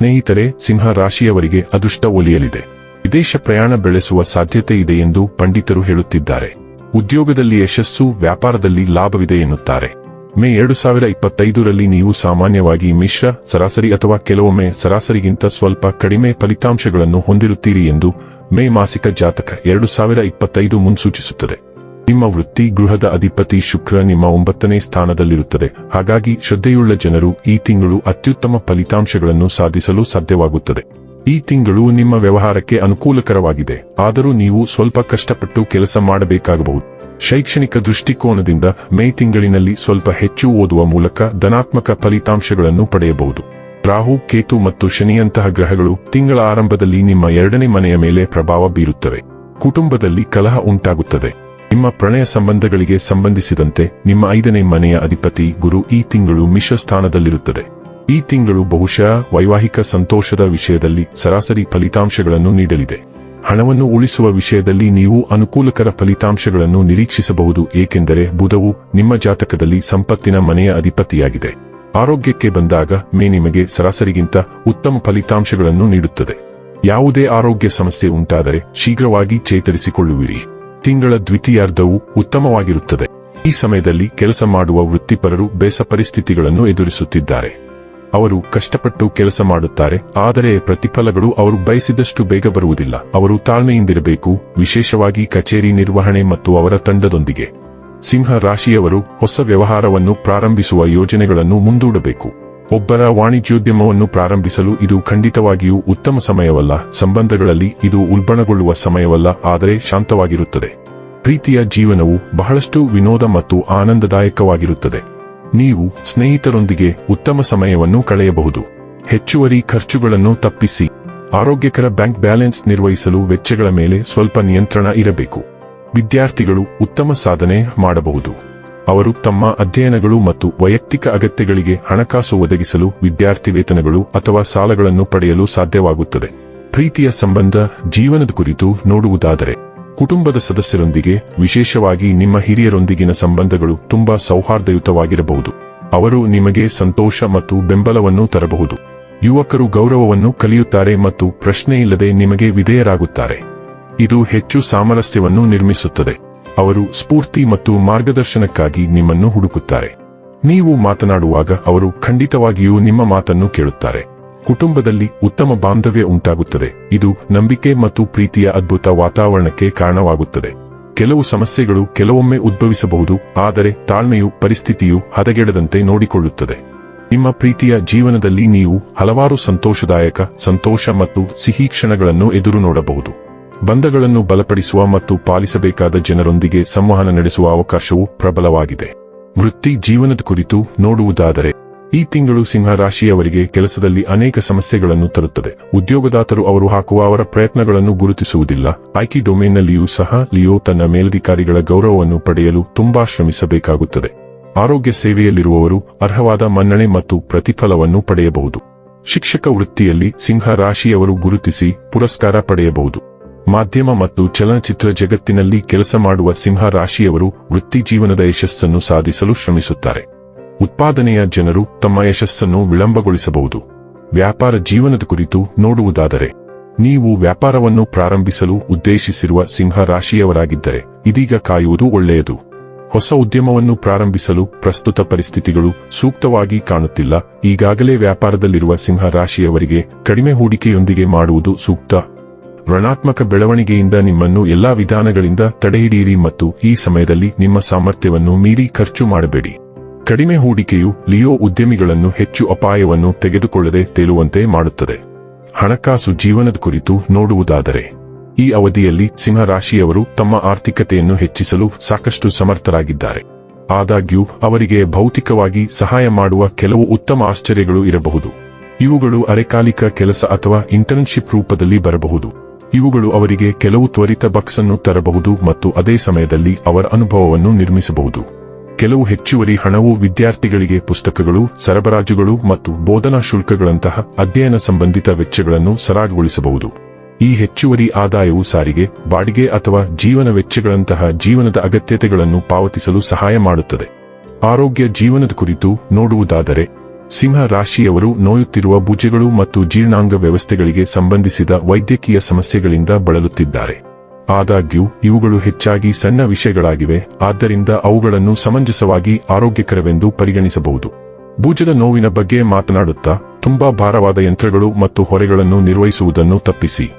ಸ್ನೇಹಿತರೆ, ಸಿಂಹ ರಾಶಿಯವರಿಗೆ ಅದೃಷ್ಟ ಒಲಿಯಲಿದೆ. ವಿದೇಶ ಪ್ರಯಾಣ ಬೆಳೆಸುವ ಸಾಧ್ಯತೆ ಇದೆ ಎಂದು ಪಂಡಿತರು ಹೇಳುತ್ತಿದ್ದಾರೆ. ಉದ್ಯೋಗದಲ್ಲಿ ಯಶಸ್ಸು, ವ್ಯಾಪಾರದಲ್ಲಿ ಲಾಭವಿದೆ ಎನ್ನುತ್ತಾರೆ. ಮೇ ಎರಡು ಸಾವಿರ ಇಪ್ಪತ್ತೈದರಲ್ಲಿ ನೀವು ಸಾಮಾನ್ಯವಾಗಿ ಮಿಶ್ರ, ಸರಾಸರಿ ಅಥವಾ ಕೆಲವೊಮ್ಮೆ ಸರಾಸರಿಗಿಂತ ಸ್ವಲ್ಪ ಕಡಿಮೆ ಫಲಿತಾಂಶಗಳನ್ನು ಹೊಂದಿರುತ್ತೀರಿ ಎಂದು ಮೇ ಮಾಸಿಕ ಜಾತಕ ಎರಡು ಸಾವಿರ ಇಪ್ಪತ್ತೈದು ಮುನ್ಸೂಚಿಸುತ್ತದೆ. ನಿಮ್ಮ ವೃತ್ತಿ ಗೃಹದ ಅಧಿಪತಿ ಶುಕ್ರ ನಿಮ್ಮ ಒಂಬತ್ತನೇ ಸ್ಥಾನದಲ್ಲಿರುತ್ತದೆ. ಹಾಗಾಗಿ ಶ್ರದ್ಧೆಯುಳ್ಳ ಜನರು ಈ ತಿಂಗಳು ಅತ್ಯುತ್ತಮ ಫಲಿತಾಂಶಗಳನ್ನು ಸಾಧಿಸಲು ಸಾಧ್ಯವಾಗುತ್ತದೆ. ಈ ತಿಂಗಳು ನಿಮ್ಮ ವ್ಯವಹಾರಕ್ಕೆ ಅನುಕೂಲಕರವಾಗಿದೆ. ಆದರೂ ನೀವು ಸ್ವಲ್ಪ ಕಷ್ಟಪಟ್ಟು ಕೆಲಸ ಮಾಡಬೇಕಾಗಬಹುದು. ಶೈಕ್ಷಣಿಕ ದೃಷ್ಟಿಕೋನದಿಂದ ಮೇ ತಿಂಗಳಿನಲ್ಲಿ ಸ್ವಲ್ಪ ಹೆಚ್ಚು ಓದುವ ಮೂಲಕ ಧನಾತ್ಮಕ ಫಲಿತಾಂಶಗಳನ್ನು ಪಡೆಯಬಹುದು. ರಾಹು, ಕೇತು ಮತ್ತು ಶನಿಯಂತಹ ಗ್ರಹಗಳು ತಿಂಗಳ ಆರಂಭದಲ್ಲಿ ನಿಮ್ಮ ಎರಡನೇ ಮನೆಯ ಮೇಲೆ ಪ್ರಭಾವ ಬೀರುತ್ತವೆ. ಕುಟುಂಬದಲ್ಲಿ ಕಲಹ ಉಂಟಾಗುತ್ತದೆ. ನಿಮ್ಮ ಪ್ರಣಯ ಸಂಬಂಧಗಳಿಗೆ ಸಂಬಂಧಿಸಿದಂತೆ ನಿಮ್ಮ ಐದನೇ ಮನೆಯ ಅಧಿಪತಿ ಗುರು ಈ ತಿಂಗಳು ಮಿಶ್ರ ಸ್ಥಾನದಲ್ಲಿರುತ್ತದೆ. ಈ ತಿಂಗಳು ಬಹುಶಃ ವೈವಾಹಿಕ ಸಂತೋಷದ ವಿಷಯದಲ್ಲಿ ಸರಾಸರಿ ಫಲಿತಾಂಶಗಳನ್ನು ನೀಡಲಿದೆ. ಹಣವನ್ನು ಉಳಿಸುವ ವಿಷಯದಲ್ಲಿ ನೀವು ಅನುಕೂಲಕರ ಫಲಿತಾಂಶಗಳನ್ನು ನಿರೀಕ್ಷಿಸಬಹುದು, ಏಕೆಂದರೆ ಬುಧವು ನಿಮ್ಮ ಜಾತಕದಲ್ಲಿ ಸಂಪತ್ತಿನ ಮನೆಯ ಅಧಿಪತಿಯಾಗಿದೆ. ಆರೋಗ್ಯಕ್ಕೆ ಬಂದಾಗ ಮೇ ನಿಮಗೆ ಸರಾಸರಿಗಿಂತ ಉತ್ತಮ ಫಲಿತಾಂಶಗಳನ್ನು ನೀಡುತ್ತದೆ. ಯಾವುದೇ ಆರೋಗ್ಯ ಸಮಸ್ಯೆ ಉಂಟಾದರೆ ಶೀಘ್ರವಾಗಿ ಚೇತರಿಸಿಕೊಳ್ಳುವಿರಿ. ತಿಂಗಳ ದ್ವಿತೀಯಾರ್ಧವು ಉತ್ತಮವಾಗಿರುತ್ತದೆ. ಈ ಸಮಯದಲ್ಲಿ ಕೆಲಸ ಮಾಡುವ ವೃತ್ತಿಪರರು ಬೇಸ ಪರಿಸ್ಥಿತಿಗಳನ್ನು ಎದುರಿಸುತ್ತಿದ್ದಾರೆ. ಅವರು ಕಷ್ಟಪಟ್ಟು ಕೆಲಸ ಮಾಡುತ್ತಾರೆ, ಆದರೆ ಪ್ರತಿಫಲಗಳು ಅವರು ಬಯಸಿದಷ್ಟು ಬೇಗ ಬರುವುದಿಲ್ಲ. ಅವರು ತಾಳ್ಮೆಯಿಂದಿರಬೇಕು, ವಿಶೇಷವಾಗಿ ಕಚೇರಿ ನಿರ್ವಹಣೆ ಮತ್ತು ಅವರ ತಂಡದೊಂದಿಗೆ. ಸಿಂಹ ರಾಶಿಯವರು ಹೊಸ ವ್ಯವಹಾರವನ್ನು ಪ್ರಾರಂಭಿಸುವ ಯೋಜನೆಗಳನ್ನು ಮುಂದೂಡಬೇಕು. ಒಬ್ಬರ ವಾಣಿಜ್ಯೋದ್ಯಮವನ್ನು ಪ್ರಾರಂಭಿಸಲು ಇದು ಖಂಡಿತವಾಗಿಯೂ ಉತ್ತಮ ಸಮಯವಲ್ಲ. ಸಂಬಂಧಗಳಲ್ಲಿ ಇದು ಉಲ್ಬಣಗೊಳ್ಳುವ ಸಮಯವಲ್ಲ, ಆದರೆ ಶಾಂತವಾಗಿರುತ್ತದೆ. ಪ್ರೀತಿಯ ಜೀವನವು ಬಹಳಷ್ಟು ವಿನೋದ ಮತ್ತು ಆನಂದದಾಯಕವಾಗಿರುತ್ತದೆ. ನೀವು ಸ್ನೇಹಿತರೊಂದಿಗೆ ಉತ್ತಮ ಸಮಯವನ್ನು ಕಳೆಯಬಹುದು. ಹೆಚ್ಚುವರಿ ಖರ್ಚುಗಳನ್ನು ತಪ್ಪಿಸಿ. ಆರೋಗ್ಯಕರ ಬ್ಯಾಂಕ್ ಬ್ಯಾಲೆನ್ಸ್ ನಿರ್ವಹಿಸಲು ವೆಚ್ಚಗಳ ಮೇಲೆ ಸ್ವಲ್ಪ ನಿಯಂತ್ರಣ ಇರಬೇಕು. ವಿದ್ಯಾರ್ಥಿಗಳು ಉತ್ತಮ ಸಾಧನೆ ಮಾಡಬಹುದು. ಅವರು ತಮ್ಮ ಅಧ್ಯಯನಗಳು ಮತ್ತು ವೈಯಕ್ತಿಕ ಅಗತ್ಯಗಳಿಗೆ ಹಣಕಾಸು ಒದಗಿಸಲು, ವಿದ್ಯಾರ್ಥಿ ವೇತನಗಳು ಅಥವಾ ಸಾಲಗಳನ್ನು ಪಡೆಯಲು ಸಾಧ್ಯವಾಗುತ್ತದೆ. ಪ್ರೀತಿಯ ಸಂಬಂಧ, ಜೀವನದ ಕುರಿತು ನೋಡುವುದಾದರೆ, ಕುಟುಂಬದ ಸದಸ್ಯರೊಂದಿಗೆ, ವಿಶೇಷವಾಗಿ ನಿಮ್ಮ ಹಿರಿಯರೊಂದಿಗಿನ ಸಂಬಂಧಗಳು ತುಂಬಾ ಸೌಹಾರ್ದಯುತವಾಗಿರಬಹುದು. ಅವರು ನಿಮಗೆ ಸಂತೋಷ ಮತ್ತು ಬೆಂಬಲವನ್ನು ತರಬಹುದು. ಯುವಕರು ಗೌರವವನ್ನು ಕಲಿಯುತ್ತಾರೆ ಮತ್ತು ಪ್ರಶ್ನೆಯಿಲ್ಲದೆ ನಿಮಗೆ ವಿಧೇಯರಾಗುತ್ತಾರೆ. ಇದು ಹೆಚ್ಚು ಸಾಮರಸ್ಯವನ್ನು ನಿರ್ಮಿಸುತ್ತದೆ. ಅವರು ಸ್ಫೂರ್ತಿ ಮತ್ತು ಮಾರ್ಗದರ್ಶನಕ್ಕಾಗಿ ನಿಮ್ಮನ್ನು ಹುಡುಕುತ್ತಾರೆ. ನೀವು ಮಾತನಾಡುವಾಗ ಅವರು ಖಂಡಿತವಾಗಿಯೂ ನಿಮ್ಮ ಮಾತನ್ನು ಕೇಳುತ್ತಾರೆ. ಕುಟುಂಬದಲ್ಲಿ ಉತ್ತಮ ಬಾಂಧವ್ಯ ಉಂಟಾಗುತ್ತದೆ. ಇದು ನಂಬಿಕೆ ಮತ್ತು ಪ್ರೀತಿಯ ಅದ್ಭುತ ವಾತಾವರಣಕ್ಕೆ ಕಾರಣವಾಗುತ್ತದೆ. ಕೆಲವು ಸಮಸ್ಯೆಗಳು ಕೆಲವೊಮ್ಮೆ ಉದ್ಭವಿಸಬಹುದು, ಆದರೆ ತಾಳ್ಮೆಯು ಪರಿಸ್ಥಿತಿಯು ಹದಗೆಡದಂತೆ ನೋಡಿಕೊಳ್ಳುತ್ತದೆ. ನಿಮ್ಮ ಪ್ರೀತಿಯ ಜೀವನದಲ್ಲಿ ನೀವು ಹಲವಾರು ಸಂತೋಷದಾಯಕ, ಸಂತೋಷ ಮತ್ತು ಸಿಹಿ ಕ್ಷಣಗಳನ್ನು ಎದುರು ನೋಡಬಹುದು. ಬಂಧಗಳನ್ನು ಬಲಪಡಿಸುವ ಮತ್ತು ಪಾಲಿಸಬೇಕಾದ ಜನರೊಂದಿಗೆ ಸಂವಹನ ನಡೆಸುವ ಅವಕಾಶವು ಪ್ರಬಲವಾಗಿದೆ. ವೃತ್ತಿ ಜೀವನದ ಕುರಿತು ನೋಡುವುದಾದರೆ, ಈ ತಿಂಗಳು ಸಿಂಹ ರಾಶಿಯವರಿಗೆ ಕೆಲಸದಲ್ಲಿ ಅನೇಕ ಸಮಸ್ಯೆಗಳನ್ನು ತರುತ್ತದೆ. ಉದ್ಯೋಗದಾತರು ಅವರು ಹಾಕುವ ಅವರ ಪ್ರಯತ್ನಗಳನ್ನು ಗುರುತಿಸುವುದಿಲ್ಲ. ಆಯ್ಕೆ ಡೊಮೇನ್ನಲ್ಲಿಯೂ ಸಹ ಲಿಯೋ ತನ್ನ ಮೇಲಧಿಕಾರಿಗಳ ಗೌರವವನ್ನು ಪಡೆಯಲು ತುಂಬಾ ಶ್ರಮಿಸಬೇಕಾಗುತ್ತದೆ. ಆರೋಗ್ಯ ಸೇವೆಯಲ್ಲಿರುವವರು ಅರ್ಹವಾದ ಮನ್ನಣೆ ಮತ್ತು ಪ್ರತಿಫಲವನ್ನು ಪಡೆಯಬಹುದು. ಶಿಕ್ಷಕ ವೃತ್ತಿಯಲ್ಲಿ ಸಿಂಹ ರಾಶಿಯವರು ಗುರುತಿಸಿ ಪುರಸ್ಕಾರ ಪಡೆಯಬಹುದು. ಮಾಧ್ಯಮ ಮತ್ತು ಚಲನಚಿತ್ರ ಜಗತ್ತಿನಲ್ಲಿ ಕೆಲಸ ಮಾಡುವ ಸಿಂಹ ರಾಶಿಯವರು ವೃತ್ತಿ ಜೀವನದ ಯಶಸ್ಸನ್ನು ಸಾಧಿಸಲು ಶ್ರಮಿಸುತ್ತಾರೆ. ಉತ್ಪಾದನೆಯ ಜನರು ತಮ್ಮ ಯಶಸ್ಸನ್ನು ವಿಳಂಬಗೊಳಿಸಬಹುದು. ವ್ಯಾಪಾರ ಜೀವನದ ಕುರಿತು ನೋಡುವುದಾದರೆ, ನೀವು ವ್ಯಾಪಾರವನ್ನು ಪ್ರಾರಂಭಿಸಲು ಉದ್ದೇಶಿಸಿರುವ ಸಿಂಹ ರಾಶಿಯವರಾಗಿದ್ದರೆ ಇದೀಗ ಕಾಯುವುದು ಒಳ್ಳೆಯದು. ಹೊಸ ಉದ್ಯಮವನ್ನು ಪ್ರಾರಂಭಿಸಲು ಪ್ರಸ್ತುತ ಪರಿಸ್ಥಿತಿಗಳು ಸೂಕ್ತವಾಗಿ ಕಾಣುತ್ತಿಲ್ಲ. ಈಗಾಗಲೇ ವ್ಯಾಪಾರದಲ್ಲಿರುವ ಸಿಂಹ ರಾಶಿಯವರಿಗೆ ಕಡಿಮೆ ಹೂಡಿಕೆಯೊಂದಿಗೆ ಮಾಡುವುದು ಸೂಕ್ತ. ಋಣಾತ್ಮಕ ಬೆಳವಣಿಗೆಯಿಂದ ನಿಮ್ಮನ್ನು ಎಲ್ಲಾ ವಿಧಾನಗಳಿಂದ ತಡೆಹಿಡಿಯಿರಿ ಮತ್ತು ಈ ಸಮಯದಲ್ಲಿ ನಿಮ್ಮ ಸಾಮರ್ಥ್ಯವನ್ನು ಮೀರಿ ಖರ್ಚು ಮಾಡಬೇಡಿ. ಕಡಿಮೆ ಹೂಡಿಕೆಯು ಲಿಯೋ ಉದ್ಯಮಿಗಳನ್ನು ಹೆಚ್ಚು ಅಪಾಯವನ್ನು ತೆಗೆದುಕೊಳ್ಳದೆ ತೇಲುವಂತೆ ಮಾಡುತ್ತದೆ. ಹಣಕಾಸು ಜೀವನದ ಕುರಿತು ನೋಡುವುದಾದರೆ, ಈ ಅವಧಿಯಲ್ಲಿ ಸಿಂಹರಾಶಿಯವರು ತಮ್ಮ ಆರ್ಥಿಕತೆಯನ್ನು ಹೆಚ್ಚಿಸಲು ಸಾಕಷ್ಟು ಸಮರ್ಥರಾಗಿದ್ದಾರೆ. ಆದಾಗ್ಯೂ, ಅವರಿಗೆ ಭೌತಿಕವಾಗಿ ಸಹಾಯ ಮಾಡುವ ಕೆಲವು ಉತ್ತಮ ಆಶ್ಚರ್ಯಗಳು ಇರಬಹುದು. ಇವುಗಳು ಅರೆಕಾಲಿಕ ಕೆಲಸ ಅಥವಾ ಇಂಟರ್ನ್ಶಿಪ್ ರೂಪದಲ್ಲಿ ಬರಬಹುದು. ಇವುಗಳು ಅವರಿಗೆ ಕೆಲವು ತ್ವರಿತ ಬಕ್ಸ್ ಅನ್ನು ತರಬಹುದು ಮತ್ತು ಅದೇ ಸಮಯದಲ್ಲಿ ಅವರ ಅನುಭವವನ್ನು ನಿರ್ಮಿಸಬಹುದು. ಕೆಲವು ಹೆಚ್ಚುವರಿ ಹಣವು ವಿದ್ಯಾರ್ಥಿಗಳಿಗೆ ಪುಸ್ತಕಗಳು, ಸರಬರಾಜುಗಳು ಮತ್ತು ಬೋಧನಾ ಶುಲ್ಕಗಳಂತಹ ಅಧ್ಯಯನ ಸಂಬಂಧಿತ ವೆಚ್ಚಗಳನ್ನು ಸರಾಗಗೊಳಿಸಬಹುದು. ಈ ಹೆಚ್ಚುವರಿ ಆದಾಯವು ಸಾರಿಗೆ, ಬಾಡಿಗೆ ಅಥವಾ ಜೀವನ ವೆಚ್ಚಗಳಂತಹ ಜೀವನದ ಅಗತ್ಯತೆಗಳನ್ನು ಪಾವತಿಸಲು ಸಹಾಯ ಮಾಡುತ್ತದೆ. ಆರೋಗ್ಯ ಜೀವನದ ಕುರಿತು ನೋಡುವುದಾದರೆ ಸಿಂಹ ರಾಶಿಯವರು ನೋಯುತ್ತಿರುವ ಭುಜಗಳು ಮತ್ತು ಜೀರ್ಣಾಂಗ ವ್ಯವಸ್ಥೆಗಳಿಗೆ ಸಂಬಂಧಿಸಿದ ವೈದ್ಯಕೀಯ ಸಮಸ್ಯೆಗಳಿಂದ ಬಳಲುತ್ತಿದ್ದಾರೆ. ಆದಾಗ್ಯೂ, ಇವುಗಳು ಹೆಚ್ಚಾಗಿ ಸಣ್ಣ ವಿಷಯಗಳಾಗಿವೆ, ಆದ್ದರಿಂದ ಅವುಗಳನ್ನು ಸಮಂಜಸವಾಗಿ ಆರೋಗ್ಯಕರವೆಂದು ಪರಿಗಣಿಸಬಹುದು. ಭುಜದ ನೋವಿನ ಬಗ್ಗೆ ಮಾತನಾಡುತ್ತಾ, ತುಂಬಾ ಭಾರವಾದ ಯಂತ್ರಗಳು ಮತ್ತು ಹೊರೆಗಳನ್ನು ನಿರ್ವಹಿಸುವುದನ್ನು ತಪ್ಪಿಸಿ.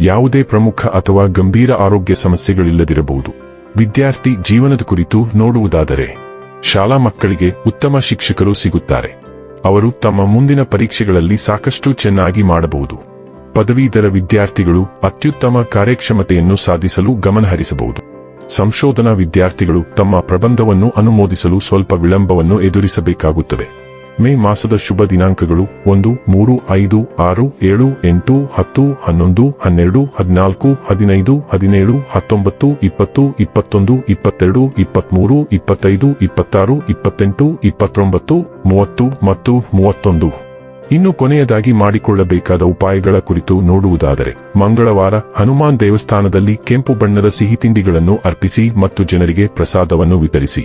ಯಾವುದೇ ಪ್ರಮುಖ ಅಥವಾ ಗಂಭೀರ ಆರೋಗ್ಯ ಸಮಸ್ಯೆಗಳಿಲ್ಲದಿರಬಹುದು. ವಿದ್ಯಾರ್ಥಿ ಜೀವನದ ಕುರಿತು ನೋಡುವುದಾದರೆ, ಶಾಲಾ ಮಕ್ಕಳಿಗೆ ಉತ್ತಮ ಶಿಕ್ಷಕರು ಸಿಗುತ್ತಾರೆ. ಅವರು ತಮ್ಮ ಮುಂದಿನ ಪರೀಕ್ಷೆಗಳಲ್ಲಿ ಸಾಕಷ್ಟು ಚೆನ್ನಾಗಿ ಮಾಡಬಹುದು. ಪದವೀಧರ ವಿದ್ಯಾರ್ಥಿಗಳು ಅತ್ಯುತ್ತಮ ಕಾರ್ಯಕ್ಷಮತೆಯನ್ನು ಸಾಧಿಸಲು ಗಮನಹರಿಸಬಹುದು. ಸಂಶೋಧನಾ ವಿದ್ಯಾರ್ಥಿಗಳು ತಮ್ಮ ಪ್ರಬಂಧವನ್ನು ಅನುಮೋದಿಸಲು ಸ್ವಲ್ಪ ವಿಳಂಬವನ್ನು ಎದುರಿಸಬೇಕಾಗುತ್ತದೆ. ಮೇ ಮಾಸದ ಶುಭ ದಿನಾಂಕಗಳು ಒಂದು, ಮೂರು, ಐದು, ಆರು, ಏಳು, ಎಂಟು, ಹತ್ತು, ಹನ್ನೊಂದು, ಹನ್ನೆರಡು, ಹದಿನಾಲ್ಕು, ಹದಿನೈದು, ಹದಿನೇಳು, ಹತ್ತೊಂಬತ್ತು, ಇಪ್ಪತ್ತು, ಇಪ್ಪತ್ತೊಂದು, ಇಪ್ಪತ್ತೆರಡು, ಇಪ್ಪತ್ಮೂರು, ಇಪ್ಪತ್ತೈದು, ಇಪ್ಪತ್ತಾರು, ಇಪ್ಪತ್ತೆಂಟು, ಇಪ್ಪತ್ತೊಂಬತ್ತು, ಮೂವತ್ತು ಮತ್ತು ಮೂವತ್ತೊಂದು. ಇನ್ನು ಕೊನೆಯದಾಗಿ ಮಾಡಿಕೊಳ್ಳಬೇಕಾದ ಉಪಾಯಗಳ ಕುರಿತು ನೋಡುವುದಾದರೆ, ಮಂಗಳವಾರ ಹನುಮಾನ್ ದೇವಸ್ಥಾನದಲ್ಲಿ ಕೆಂಪು ಬಣ್ಣದ ಸಿಹಿ ತಿಂಡಿಗಳನ್ನು ಅರ್ಪಿಸಿ ಮತ್ತು ಜನರಿಗೆ ಪ್ರಸಾದವನ್ನು ವಿತರಿಸಿ.